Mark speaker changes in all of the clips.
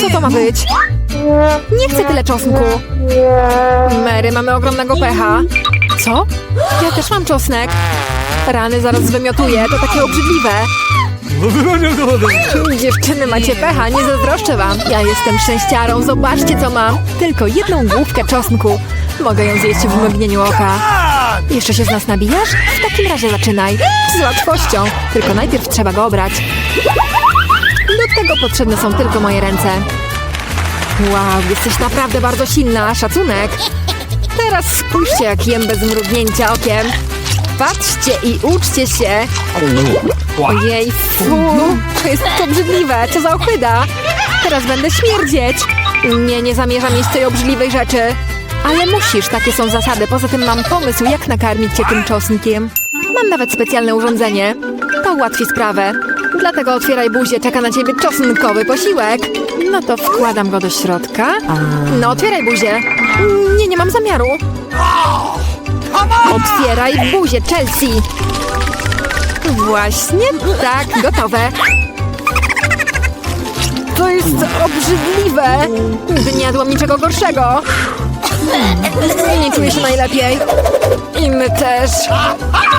Speaker 1: Co to ma być? Nie chcę tyle czosnku. Mary, mamy ogromnego pecha. Co? Ja też mam czosnek. Rany zaraz wymiotuję, to takie obrzydliwe. Dziewczyny, macie pecha, nie zazdroszczę wam. Ja jestem szczęściarą, zobaczcie co mam. Tylko jedną główkę czosnku. Mogę ją zjeść w mgnieniu oka. Jeszcze się z nas nabijasz? W takim razie zaczynaj. Z łatwością. Tylko najpierw trzeba go obrać. Do tego potrzebne są tylko moje ręce. Wow, jesteś naprawdę bardzo silna. Szacunek. Teraz spójrzcie, jak jem bez mrugnięcia okiem. Patrzcie i uczcie się. Ojej, fu, to jest obrzydliwe, co za ochyda. Teraz będę śmierdzieć. Nie, nie zamierzam jeść tej obrzydliwej rzeczy. Ale musisz, takie są zasady. Poza tym mam pomysł, jak nakarmić cię tym czosnkiem. Mam nawet specjalne urządzenie. To ułatwi sprawę. Dlatego otwieraj buzię, czeka na ciebie czosnkowy posiłek. No to wkładam go do środka. No, otwieraj buzię. Nie, nie mam zamiaru. Otwieraj buzię, Chelsea. Właśnie tak, gotowe. To jest obrzydliwe. Nigdy nie jadłam niczego gorszego. Nie czuję się najlepiej. I my też.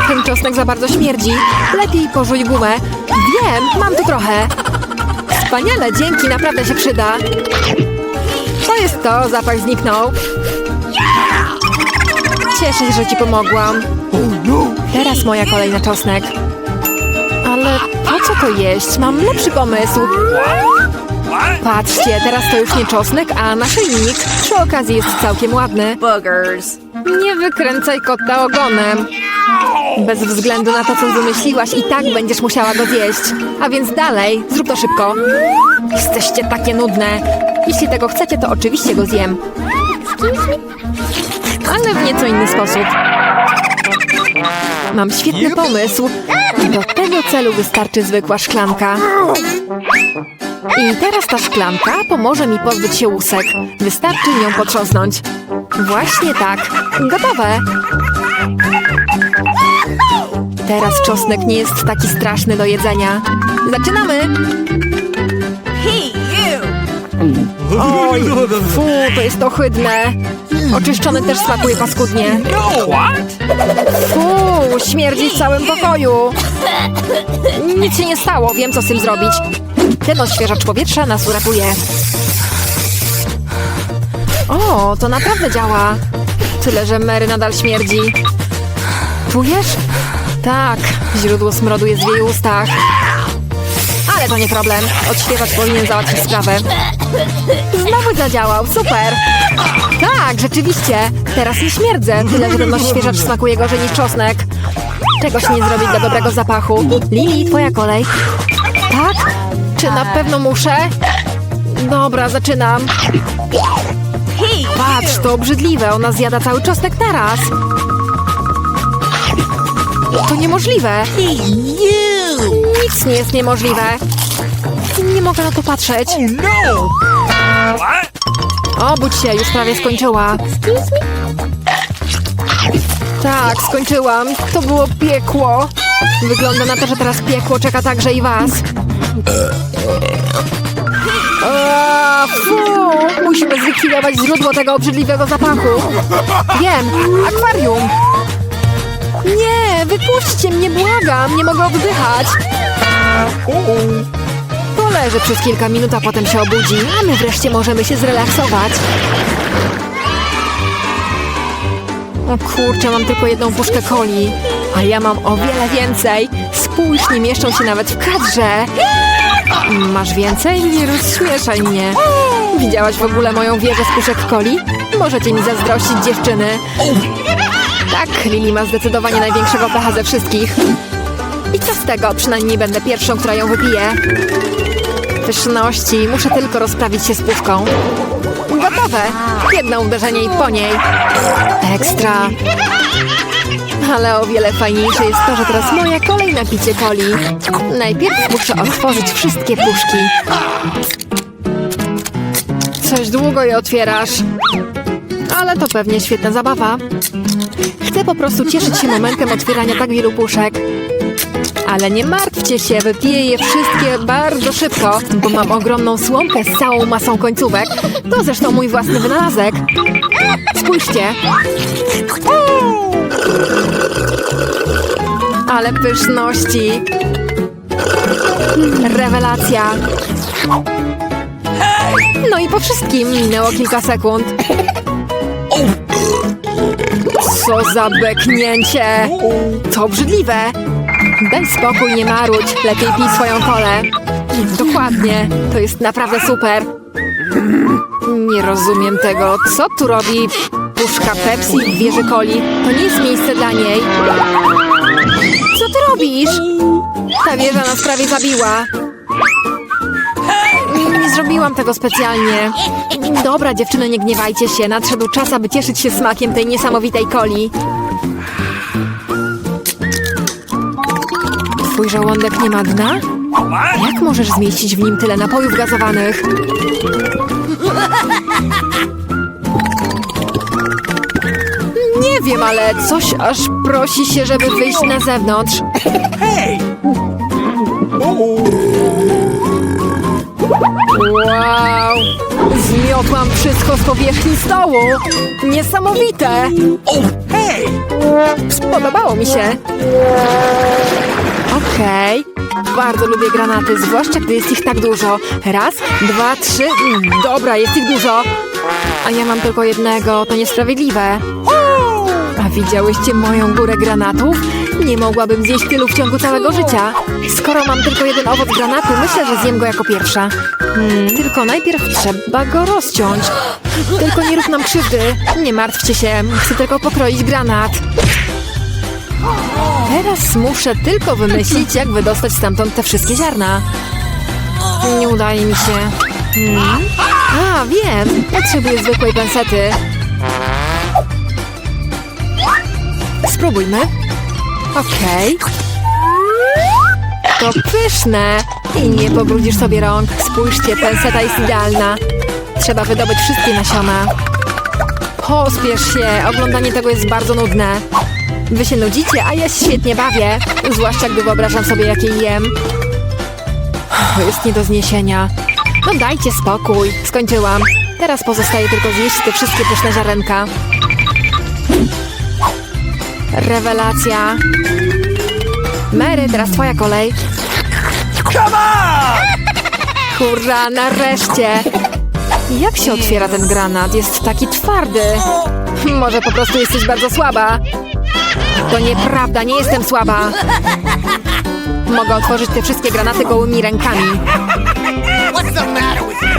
Speaker 1: Ten czosnek za bardzo śmierdzi. Lepiej pożuj gumę. Wiem, mam tu trochę. Wspaniale, dzięki, naprawdę się przyda. To jest to, zapach zniknął. Cieszę się, że ci pomogłam. Teraz moja kolej na czosnek. Ale po co to jeść? Mam lepszy pomysł. Patrzcie, teraz to już nie czosnek, a naszyjnik. Przy okazji jest całkiem ładny. Nie wykręcaj kota ogonem. Bez względu na to, co wymyśliłaś, i tak będziesz musiała go zjeść. A więc dalej, zrób to szybko. Jesteście takie nudne. Jeśli tego chcecie, to oczywiście go zjem. Ale w nieco inny sposób. Mam świetny pomysł. Do tego celu wystarczy zwykła szklanka. I teraz ta szklanka pomoże mi pozbyć się łusek. Wystarczy nią potrząsnąć. Właśnie tak. Gotowe. Teraz czosnek nie jest taki straszny do jedzenia. Zaczynamy!
Speaker 2: Hey, you!
Speaker 1: Oj, fu, to jest ohydne. Oczyszczony też smakuje paskudnie. Fu, śmierdzi w całym pokoju. Nic się nie stało, wiem co z tym zrobić. Ten odświeżacz powietrza nas uratuje. O, to naprawdę działa. Tyle, że Mary nadal śmierdzi. Czujesz? Tak, źródło smrodu jest w jej ustach. Ale to nie problem. Odświeżacz powinien załatwić sprawę. Znowu zadziałał, super! Tak, rzeczywiście. Teraz nie śmierdzę. Tyle, że ten odświeżacz smakuje gorzej niż czosnek. Czegoś nie zrobić dla dobrego zapachu. Lili, twoja kolej. Tak? Czy na pewno muszę? Dobra, zaczynam. Patrz, to obrzydliwe. Ona zjada cały czosnek naraz. To niemożliwe. Nic nie jest niemożliwe. Nie mogę na to patrzeć. Obudź się, już prawie skończyła. Tak, skończyłam. To było piekło. Wygląda na to, że teraz piekło czeka także i was. A, fu! Musimy zlikwidować źródło tego obrzydliwego zapachu. Wiem, akwarium. Nie, wypuśćcie mnie, błagam, nie mogę oddychać. Poleży przez kilka minut, a potem się obudzi, a my wreszcie możemy się zrelaksować. O kurczę, mam tylko jedną puszkę coli, a ja mam o wiele więcej. Spójrz, nie mieszczą się nawet w kadrze. Masz więcej? Nie rozśmieszaj mnie. Widziałaś w ogóle moją wieżę z puszek coli? Możecie mi zazdrościć, dziewczyny. Tak, Lili ma zdecydowanie największego pecha ze wszystkich. I co z tego? Przynajmniej będę pierwszą, która ją wypije. Pyszności, muszę tylko rozprawić się z puszką. Gotowe! Jedno uderzenie i po niej. Ekstra. Ale o wiele fajniejsze jest to, że teraz moja kolej na picie coli. Najpierw muszę otworzyć wszystkie puszki. Coś długo je otwierasz. Ale to pewnie świetna zabawa. Chcę po prostu cieszyć się momentem otwierania tak wielu puszek. Ale nie martwcie się, wypiję je wszystkie bardzo szybko, bo mam ogromną słomkę z całą masą końcówek. To zresztą mój własny wynalazek. Spójrzcie. Ale pyszności. Rewelacja. No i po wszystkim minęło kilka sekund. Co za beknięcie! To obrzydliwe! Daj spokój, nie marudź. Lepiej pij swoją kolę. Dokładnie. To jest naprawdę super. Nie rozumiem tego. Co tu robi puszka Pepsi w wieży coli? To nie jest miejsce dla niej. Co ty robisz? Ta wieża nas prawie zabiła. Zrobiłam tego specjalnie. Dobra, dziewczyny, nie gniewajcie się. Nadszedł czas, aby cieszyć się smakiem tej niesamowitej coli. Twój żołądek nie ma dna? Jak możesz zmieścić w nim tyle napojów gazowanych? Nie wiem, ale coś aż prosi się, żeby wyjść na zewnątrz. Wow! Zmiotłam wszystko z powierzchni stołu! Niesamowite! Spodobało mi się. Okej. Bardzo lubię granaty, zwłaszcza gdy jest ich tak dużo. Raz, dwa, trzy. Mm, Dobra, jest ich dużo. A ja mam tylko jednego, to niesprawiedliwe. A widziałyście moją górę granatów? Nie mogłabym zjeść tylu w ciągu całego życia. Skoro mam tylko jeden owoc granatu, myślę, że zjem go jako pierwsza. Hmm, tylko najpierw trzeba go rozciąć. Tylko nie rób nam krzywdy. Nie martwcie się, chcę tylko pokroić granat. Teraz muszę tylko wymyślić, jak wydostać stamtąd te wszystkie ziarna. Nie udaje mi się. Hmm? A, wiem. Potrzebuję zwykłej pensety. Spróbujmy. Okej. To pyszne. I nie pobrudzisz sobie rąk. Spójrzcie, penseta jest idealna. Trzeba wydobyć wszystkie nasiona. Pospiesz się. Oglądanie tego jest bardzo nudne. Wy się nudzicie, a ja się świetnie bawię. Zwłaszcza gdy wyobrażam sobie, jakie jem. To jest nie do zniesienia. No dajcie spokój. Skończyłam. Teraz pozostaje tylko zjeść te wszystkie pyszne ziarenka. Rewelacja. Mary, teraz twoja kolej. Hurra, nareszcie! Jak się otwiera ten granat? Jest taki twardy. Może po prostu jesteś bardzo słaba. To nieprawda, nie jestem słaba. Mogę otworzyć te wszystkie granaty gołymi rękami.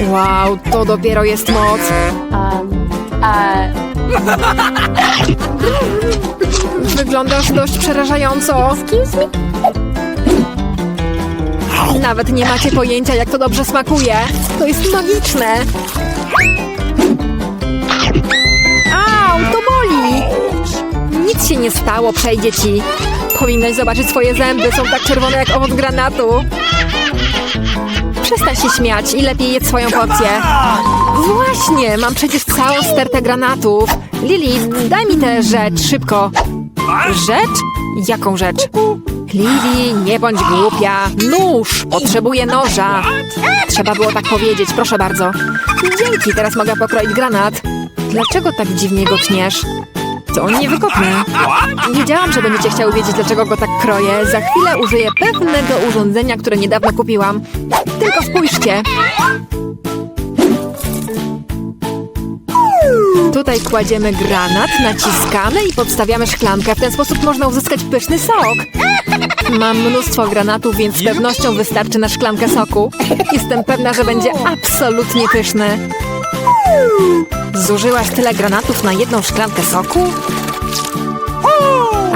Speaker 1: Wow, to dopiero jest moc. Wyglądasz dość przerażająco. Nawet nie macie pojęcia, jak to dobrze smakuje. To jest magiczne. Au, to boli. Nic się nie stało, przejdzie ci. Powinnaś zobaczyć swoje zęby, są tak czerwone jak owoc granatu. Przestań się śmiać i lepiej jedz swoją porcję. Właśnie, mam przecież całą stertę granatów. Lili, daj mi tę rzecz, szybko. Rzecz? Jaką rzecz? Lili, nie bądź głupia. Nóż! Potrzebuję noża. Trzeba było tak powiedzieć, proszę bardzo. Dzięki, teraz mogę pokroić granat. Dlaczego tak dziwnie go tniesz? To niewykopne. Wiedziałam, że będziecie chciały wiedzieć, dlaczego go tak kroję. Za chwilę użyję pewnego urządzenia, które niedawno kupiłam. Tylko spójrzcie. Tutaj kładziemy granat, naciskamy i podstawiamy szklankę. W ten sposób można uzyskać pyszny sok. Mam mnóstwo granatów, więc z pewnością wystarczy na szklankę soku. Jestem pewna, że będzie absolutnie pyszny. Zużyłaś tyle granatów na jedną szklankę soku?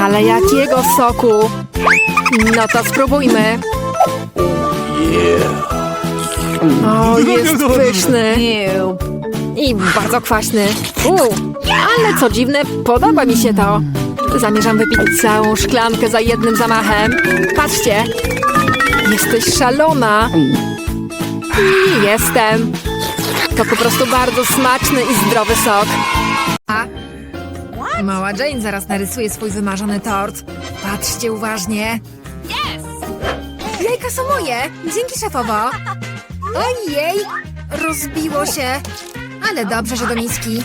Speaker 1: Ale jakiego soku? No to spróbujmy. O, jest pyszny. I bardzo kwaśny. Uuu, ale co dziwne, podoba mi się to. Zamierzam wypić całą szklankę za jednym zamachem. Patrzcie. Jesteś szalona. I jestem. To po prostu bardzo smaczny i zdrowy sok. A? Mała Jane zaraz narysuje swój wymarzony tort. Patrzcie uważnie. Jajka są moje! Dzięki, szefowo! Ojej! Rozbiło się! Ale dobrze, że do miski.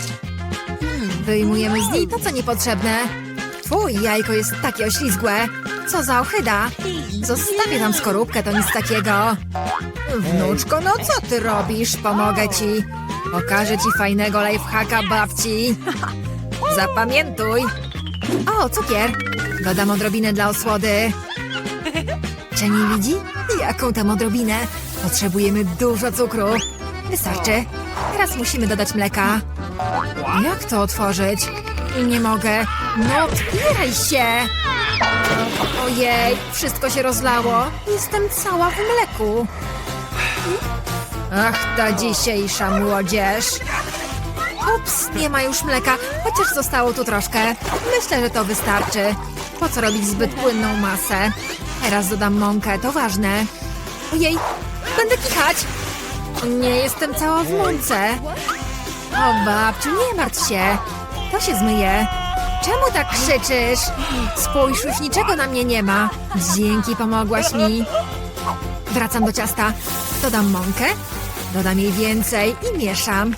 Speaker 1: Hmm, wyjmujemy z niej to, co niepotrzebne. Twój jajko jest takie oślizgłe. Co za ochyda! Zostawię tam skorupkę, to nic takiego. Wnuczko, no co ty robisz? Pomogę ci. Pokażę ci fajnego lifehacka babci. Zapamiętuj. O, cukier. Dodam odrobinę dla osłody. Czy nie widzi? Jaką tam odrobinę? Potrzebujemy dużo cukru. Wystarczy. Teraz musimy dodać mleka. Jak to otworzyć? Nie mogę. No, otwieraj się! Ojej, wszystko się rozlało. Jestem cała w mleku. Ach, ta dzisiejsza młodzież. Ups, nie ma już mleka, chociaż zostało tu troszkę. Myślę, że to wystarczy. Po co robić zbyt płynną masę? Teraz dodam mąkę, to ważne. Ojej, będę kichać. Nie jestem cała w mące. O babciu, nie martw się. To się zmyje. Czemu tak krzyczysz? Spójrz, już niczego na mnie nie ma. Dzięki, pomogłaś mi. Wracam do ciasta. Dodam mąkę, dodam jej więcej i mieszam.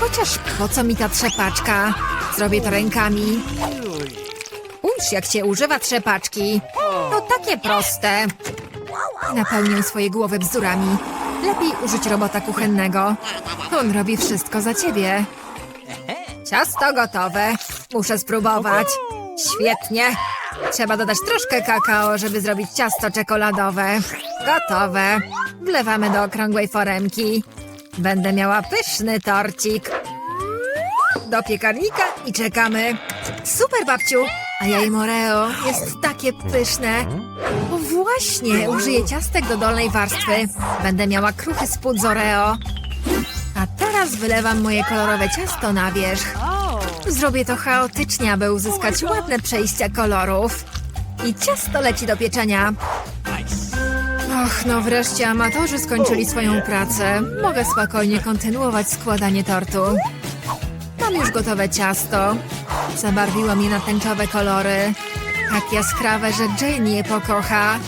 Speaker 1: Chociaż po co mi ta trzepaczka? Zrobię to rękami. Uż, jak się używa trzepaczki. To takie proste. Napełnię swoje głowy bzdurami. Lepiej użyć robota kuchennego. On robi wszystko za ciebie. Ciasto gotowe. Muszę spróbować. Świetnie. Trzeba dodać troszkę kakao, żeby zrobić ciasto czekoladowe. Gotowe. Wlewamy do okrągłej foremki. Będę miała pyszny torcik. Do piekarnika i czekamy. Super, babciu! A jaj Moreo jest takie pyszne. O właśnie, użyję ciastek do dolnej warstwy. Będę miała kruchy spód z Oreo. A teraz wylewam moje kolorowe ciasto na wierzch. Zrobię to chaotycznie, aby uzyskać ładne przejścia kolorów. I ciasto leci do pieczenia. Och, no wreszcie amatorzy skończyli swoją pracę. Mogę spokojnie kontynuować składanie tortu. Mam już gotowe ciasto. Zabarwiłam je na tęczowe kolory. Tak jaskrawe, że Jane je pokocha.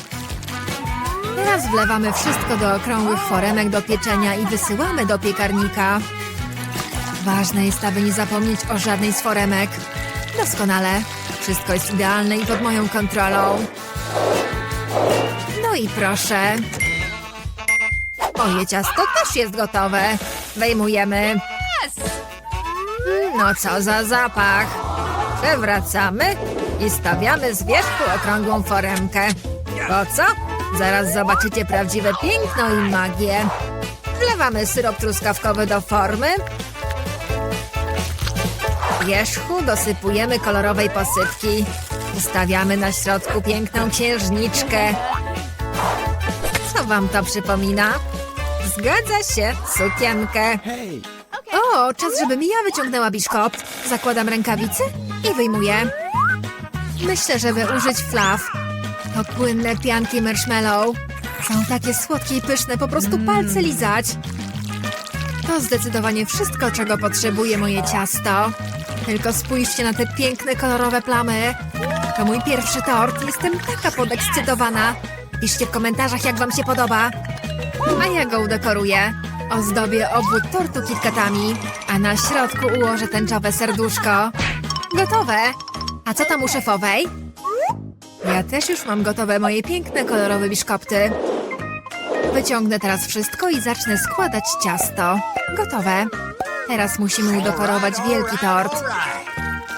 Speaker 1: Teraz wlewamy wszystko do okrągłych foremek do pieczenia i wysyłamy do piekarnika. Ważne jest, aby nie zapomnieć o żadnej z foremek. Doskonale. Wszystko jest idealne i pod moją kontrolą. No i proszę. Moje ciasto też jest gotowe. Wejmujemy. No co za zapach. Przewracamy i stawiamy z wierzchu okrągłą foremkę. Po co? Zaraz zobaczycie prawdziwe piękno i magię. Wlewamy syrop truskawkowy do formy. Wierzchu dosypujemy kolorowej posypki. Ustawiamy na środku piękną księżniczkę. Co wam to przypomina? Zgadza się, sukienkę. O, czas, żebym ja wyciągnęła biszkopt. Zakładam rękawice i wyjmuję. Myślę, żeby użyć flaw. To płynne pianki marshmallow. Są takie słodkie i pyszne, po prostu palce lizać. To zdecydowanie wszystko, czego potrzebuje moje ciasto. Tylko spójrzcie na te piękne, kolorowe plamy. To mój pierwszy tort. Jestem taka podekscytowana. Piszcie w komentarzach, jak wam się podoba. A ja go udekoruję. Ozdobię obwód tortu kitkatami, a na środku ułożę tęczowe serduszko. Gotowe! A co tam u szefowej? Ja też już mam gotowe moje piękne, kolorowe biszkopty. Wyciągnę teraz wszystko i zacznę składać ciasto. Gotowe. Teraz musimy udekorować wielki tort.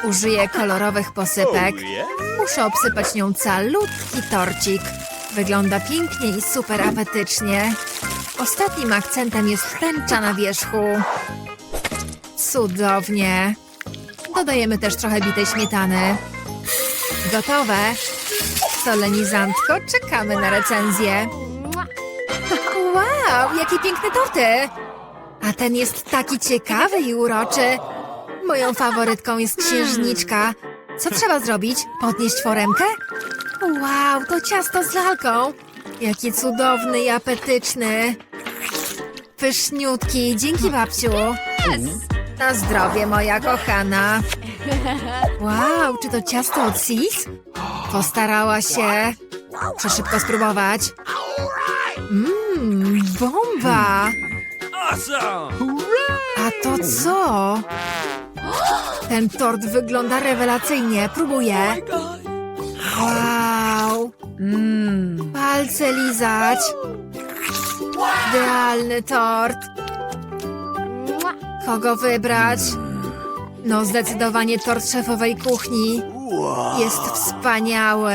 Speaker 1: Użyję kolorowych posypek. Muszę obsypać nią calutki torcik. Wygląda pięknie i super apetycznie. Ostatnim akcentem jest tęcza na wierzchu. Cudownie. Dodajemy też trochę bitej śmietany. Gotowe. Solenizantko, czekamy na recenzję. Wow, jakie piękne torty! A ten jest taki ciekawy i uroczy. Moją faworytką jest księżniczka. Co trzeba zrobić? Podnieść foremkę? Wow, to ciasto z lalką. Jaki cudowny i apetyczny. Pyszniutki, dzięki babciu. Na zdrowie, moja kochana. Wow, czy to ciasto od Sis? Postarała się. Muszę szybko spróbować. Mmm, bomba! A to co? Ten tort wygląda rewelacyjnie. Próbuję. Wow! Mmm, palce lizać. Idealny tort. Kogo wybrać? No, zdecydowanie tort szefowej kuchni. Jest wspaniały.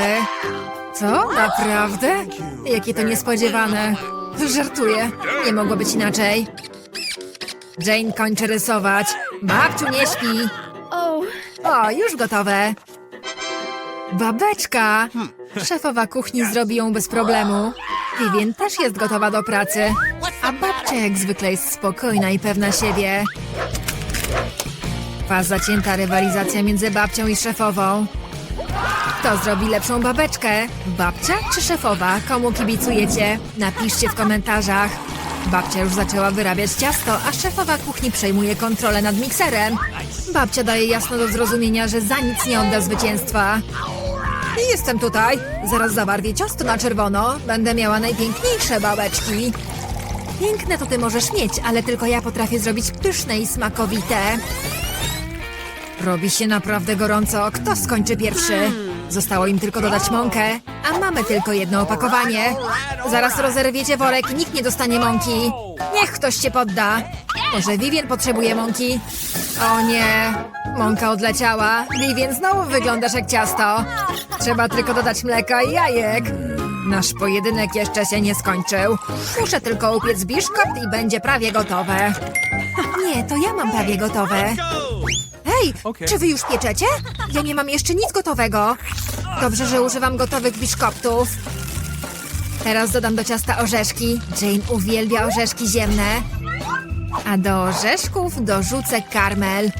Speaker 1: Co? Naprawdę? Jakie to niespodziewane. Żartuję. Nie mogło być inaczej. Jane kończy rysować. Babciu nie śpi. O, już gotowe. Babeczka! Szefowa kuchni zrobi ją bez problemu. Vivien też jest gotowa do pracy. A babcia jak zwykle jest spokojna i pewna siebie. Trwa zacięta rywalizacja między babcią i szefową. Kto zrobi lepszą babeczkę? Babcia czy szefowa? Komu kibicujecie? Napiszcie w komentarzach. Babcia już zaczęła wyrabiać ciasto, a szefowa kuchni przejmuje kontrolę nad mikserem. Babcia daje jasno do zrozumienia, że za nic nie odda zwycięstwa. Jestem tutaj. Zaraz zabarwię ciasto na czerwono. Będę miała najpiękniejsze babeczki. Piękne to ty możesz mieć, ale tylko ja potrafię zrobić pyszne i smakowite. Robi się naprawdę gorąco. Kto skończy pierwszy? Zostało im tylko dodać mąkę, a mamy tylko jedno opakowanie. Zaraz rozerwiecie worek i nikt nie dostanie mąki. Niech ktoś się podda. Może Vivien potrzebuje mąki? O nie, mąka odleciała. Vivien, znowu wyglądasz jak ciasto. Trzeba tylko dodać mleka i jajek. Nasz pojedynek jeszcze się nie skończył. Muszę tylko upiec biszkopt i będzie prawie gotowe. Nie, to ja mam prawie gotowe. Hej, czy wy już pieczecie? Ja nie mam jeszcze nic gotowego. Dobrze, że używam gotowych biszkoptów. Teraz dodam do ciasta orzeszki. Jane uwielbia orzeszki ziemne. A do orzeszków dorzucę karmel.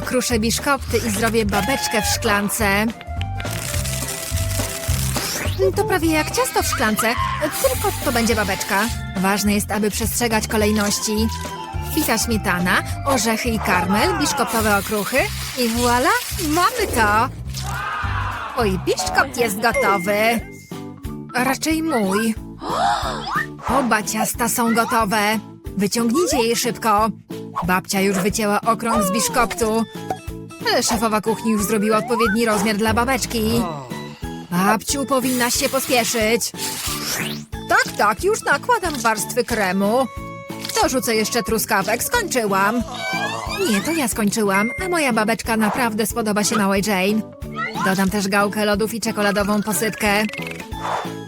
Speaker 1: Pokruszę biszkopty i zrobię babeczkę w szklance. To prawie jak ciasto w szklance, tylko to będzie babeczka. Ważne jest, aby przestrzegać kolejności. Fita śmietana, orzechy i karmel, biszkoptowe okruchy i voila, mamy to! Mój biszkopt jest gotowy. Raczej mój. Oba ciasta są gotowe. Wyciągnijcie je szybko. Babcia już wycięła okrąg z biszkoptu. Szefowa kuchni już zrobiła odpowiedni rozmiar dla babeczki. Babciu, powinnaś się pospieszyć. Tak, tak, już nakładam warstwy kremu. Dorzucę jeszcze truskawek, skończyłam. Nie, to ja skończyłam, a moja babeczka naprawdę spodoba się małej Jane. Dodam też gałkę lodów i czekoladową posypkę.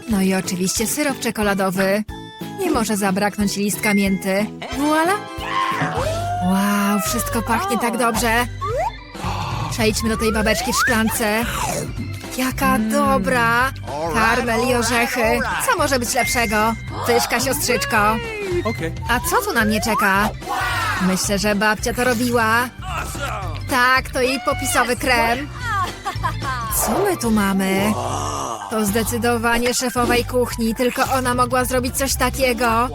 Speaker 1: No i oczywiście syrop czekoladowy. Nie może zabraknąć listka mięty. Voila! Wow, wszystko pachnie tak dobrze. Przejdźmy do tej babeczki w szklance. Jaka dobra! Karmel i orzechy. Co może być lepszego? Tyśka, siostrzyczko. A co tu na mnie czeka? Myślę, że babcia to robiła. Tak, to jej popisowy krem. Co my tu mamy? To zdecydowanie szefowej kuchni, tylko ona mogła zrobić coś takiego.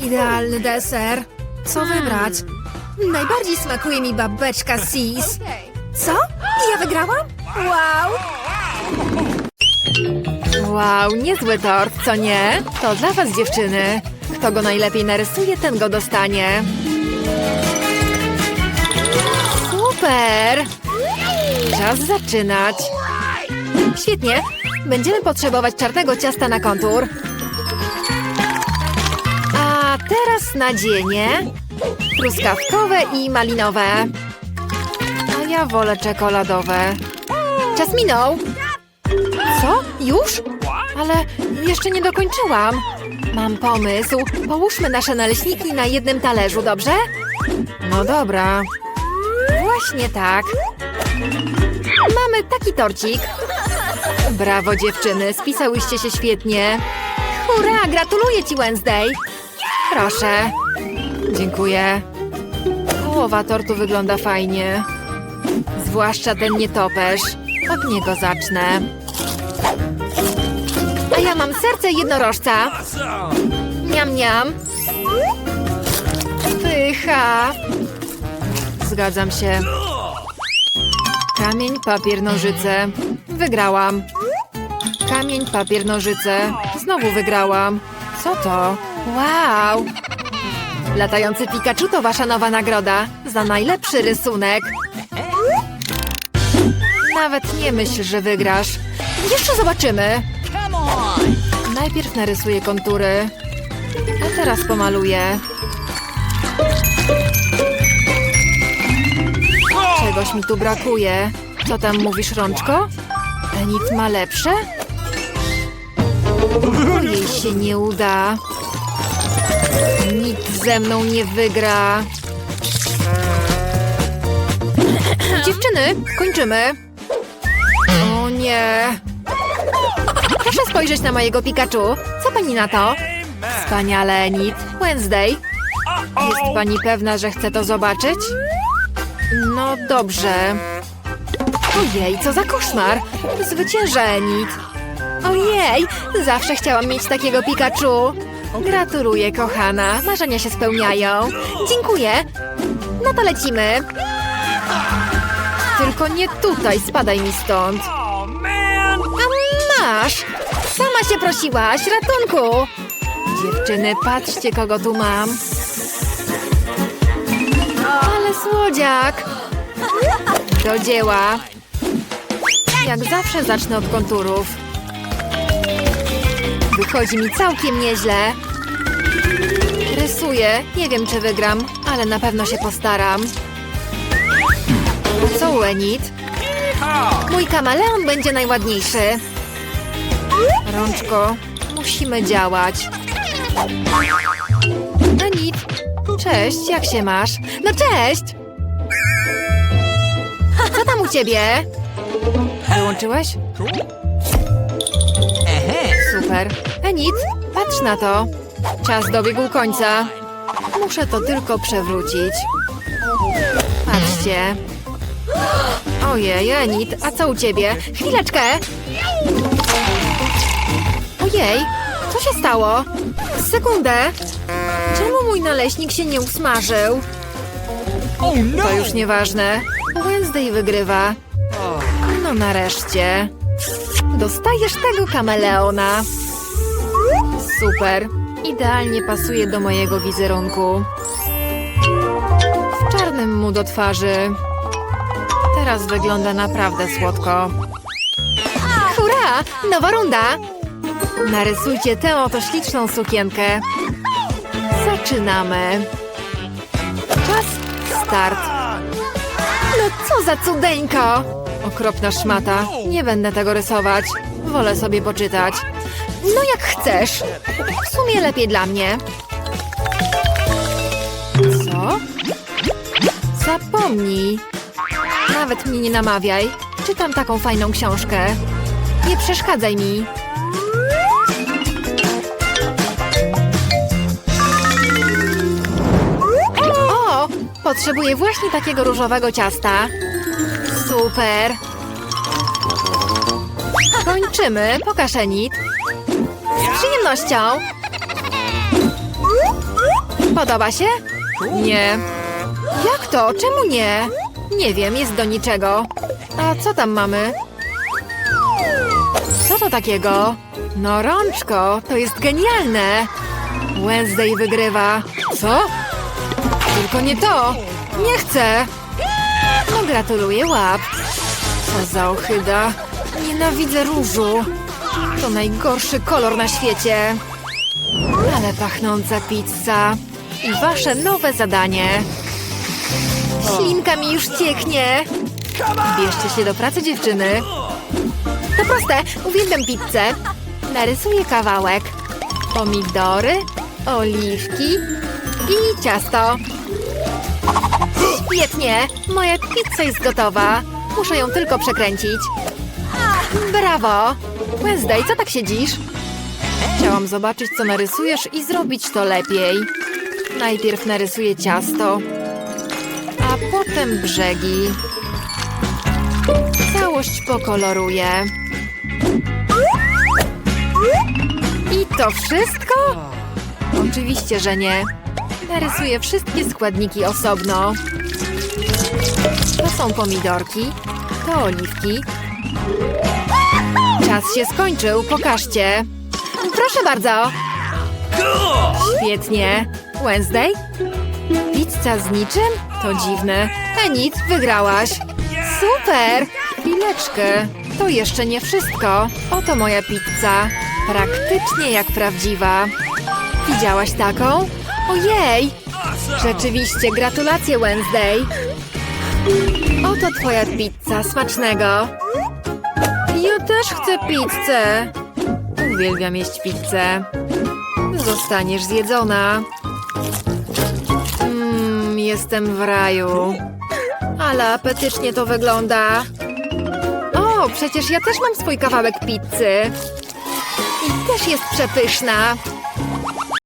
Speaker 1: Idealny deser. Co wybrać? Najbardziej smakuje mi babeczka Sis. Co? Ja wygrałam? Wow! Wow, niezły tort, co nie? To dla was, dziewczyny. Kto go najlepiej narysuje, ten go dostanie. Super! Czas zaczynać. Świetnie. Będziemy potrzebować czarnego ciasta na kontur. A teraz nadzienie. Truskawkowe i malinowe. A ja wolę czekoladowe. Czas minął. Co? Już? Ale jeszcze nie dokończyłam. Mam pomysł. Połóżmy nasze naleśniki na jednym talerzu, dobrze? No dobra. Właśnie tak. Mamy taki torcik. Brawo dziewczyny, spisałyście się świetnie. Hurra, gratuluję ci Wednesday. Proszę. Dziękuję. Połowa tortu wygląda fajnie. Zwłaszcza ten nietoperz. Od niego zacznę. A ja mam serce jednorożca. Niam, niam. Pycha. Zgadzam się. Kamień, papier, nożyce. Wygrałam. Kamień, papier, nożyce. Znowu wygrałam. Co to? Wow! Latający Pikachu to wasza nowa nagroda za najlepszy rysunek. Nawet nie myśl, że wygrasz. Jeszcze zobaczymy. Najpierw narysuję kontury, a teraz pomaluję. Czegoś mi tu brakuje. Co tam mówisz, Rączko? Enit ma lepsze? Jej się nie uda. Nikt ze mną nie wygra. Dziewczyny, kończymy. O nie. Proszę spojrzeć na mojego Pikachu. Co pani na to? Wspaniale, Enid. Wednesday. Jest pani pewna, że chce to zobaczyć? No dobrze. Ojej, co za koszmar! Zwycięża Enid. Ojej, zawsze chciałam mieć takiego Pikachu. Gratuluję, kochana. Marzenia się spełniają. Dziękuję. No to lecimy. Tylko nie tutaj, spadaj mi stąd. A masz! Sama się prosiłaś, ratunku! Dziewczyny, patrzcie, kogo tu mam. Ale słodziak! Do dzieła. Jak zawsze zacznę od konturów. Wychodzi mi całkiem nieźle. Rysuję. Nie wiem, czy wygram, ale na pewno się postaram. Co, Enid? Mój kameleon będzie najładniejszy. Rączko, musimy działać. Enid, cześć, jak się masz? No cześć! Co tam u ciebie? Wyłączyłeś? Super. Enid, patrz na to. Czas dobiegł końca. Muszę to tylko przewrócić. Patrzcie. Ojej, Enid, a co u ciebie? Chwileczkę! Ojej, co się stało? Sekundę! Czemu mój naleśnik się nie usmażył? To już nieważne. Wednesday wygrywa. No nareszcie. Dostajesz tego kameleona. Super. Idealnie pasuje do mojego wizerunku. W czarnym mu do twarzy. Teraz wygląda naprawdę słodko. Hurra! Nowa runda! Narysujcie tę oto śliczną sukienkę. Zaczynamy. Czas start. No co za cudeńko! Okropna szmata. Nie będę tego rysować. Wolę sobie poczytać. No jak chcesz. W sumie lepiej dla mnie. Co? Zapomnij. Nawet mnie nie namawiaj. Czytam taką fajną książkę. Nie przeszkadzaj mi. O! Potrzebuję właśnie takiego różowego ciasta. Super. Kończymy. Pokaż Enid. Z przyjemnością. Podoba się? Nie. Jak to? Czemu nie? Nie wiem, jest do niczego. A co tam mamy? Co to takiego? No rączko, to jest genialne. Wednesday wygrywa. Co? Tylko nie to. Nie chcę. No gratuluję łap. Co za ochyda. Nienawidzę różu. To najgorszy kolor na świecie. Ale pachnąca pizza. I wasze nowe zadanie. Ślinka mi już cieknie. Bierzcie się do pracy, dziewczyny. To proste. Uwielbiam pizzę. Narysuję kawałek. Pomidory, oliwki i ciasto. Świetnie. Moja pizza jest gotowa. Muszę ją tylko przekręcić. Brawo! Wednesday, co tak siedzisz? Chciałam zobaczyć, co narysujesz i zrobić to lepiej. Najpierw narysuję ciasto, a potem brzegi. Całość pokoloruję. I to wszystko? Oczywiście, że nie. Narysuję wszystkie składniki osobno. To są pomidorki, to oliwki, Czas się skończył, pokażcie. Proszę bardzo. Świetnie. Wednesday? Pizza z niczym? To dziwne. Enid, wygrałaś. Super! Chwileczkę. To jeszcze nie wszystko. Oto moja pizza. Praktycznie jak prawdziwa. Widziałaś taką? Ojej! Rzeczywiście, gratulacje Wednesday. Oto twoja pizza. Smacznego. Też chcę pizzę. Uwielbiam jeść pizzę. Zostaniesz zjedzona. Mmm, jestem w raju. Ale apetycznie to wygląda. O, przecież ja też mam swój kawałek pizzy. I też jest przepyszna.